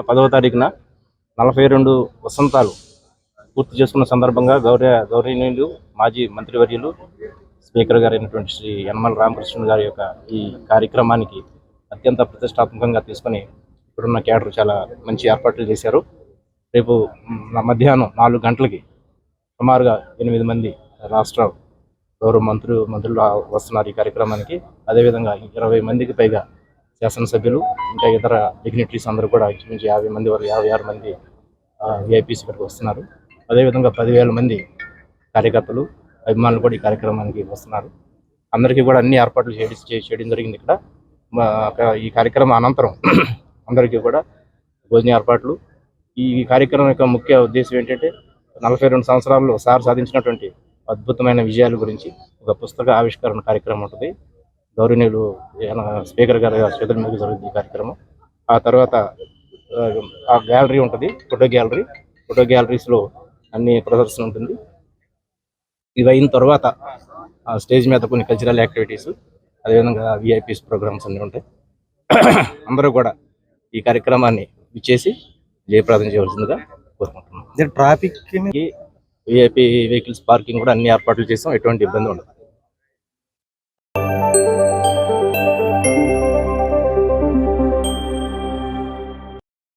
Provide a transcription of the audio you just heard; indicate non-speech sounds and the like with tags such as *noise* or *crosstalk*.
పదవ తారీఖున నలభై రెండు వసంతాలు పూర్తి చేసుకున్న సందర్భంగా గౌరవ గౌరవనీయులు మాజీ మంత్రివర్యులు స్పీకర్ గారు అయినటువంటి శ్రీ యనమల రామకృష్ణ గారి యొక్క ఈ కార్యక్రమానికి అత్యంత ప్రతిష్టాత్మకంగా తీసుకొని ఇప్పుడున్న క్యాడర్ చాలా మంచి ఏర్పాట్లు చేశారు. రేపు మధ్యాహ్నం నాలుగు గంటలకి సుమారుగా ఎనిమిది మంది రాష్ట్ర గౌరవ మంత్రులు మంత్రులు వస్తున్నారు ఈ కార్యక్రమానికి. అదేవిధంగా ఇరవై మందికి పైగా శాసనసభ్యులు ఇంకా ఇతర డిగ్నిటరీస్ అందరూ కూడా ఇంచుమించు యాభై మంది వరకు యాభై ఆరు మంది విఐపీస్ ఇక్కడికి వస్తున్నారు. అదేవిధంగా పదివేల మంది కార్యకర్తలు అభిమానులు కూడా ఈ కార్యక్రమానికి వస్తున్నారు. అందరికీ కూడా అన్ని ఏర్పాట్లు చేయడం చేయడం జరిగింది ఇక్కడ. ఈ కార్యక్రమం అనంతరం *clears throat* అందరికీ కూడా భోజన ఏర్పాట్లు. ఈ కార్యక్రమం యొక్క ముఖ్య ఉద్దేశం ఏంటంటే నలభై రెండు సంవత్సరాల్లో సార్ సాధించినటువంటి అద్భుతమైన విజయాల గురించి ఒక పుస్తక ఆవిష్కరణ కార్యక్రమం ఉంటుంది. గౌరవనీయులు స్పీకర్ గారి చేతుల మీద జరుగుతుంది ఈ కార్యక్రమం. ఆ తర్వాత ఆ, గ్యాలరీ ఉంటుంది ఫోటో గ్యాలరీ. ఫోటో గ్యాలరీస్లో అన్ని ప్రదర్శన ఉంటుంది. ఇది అయిన తర్వాత ఆ స్టేజ్ మీద కొన్ని కల్చరల్ యాక్టివిటీస్ అదేవిధంగా విఐపీస్ ప్రోగ్రామ్స్ అన్నీ ఉంటాయి. అందరూ కూడా ఈ కార్యక్రమాన్ని ఇచ్చేసి జయప్రదం చేయవలసిందిగా కోరుకుంటున్నాం. ట్రాఫిక్ విఐపీ వెహికల్స్ పార్కింగ్ కూడా అన్ని ఏర్పాట్లు చేసాం ఎటువంటి ఇబ్బంది ఉండదు.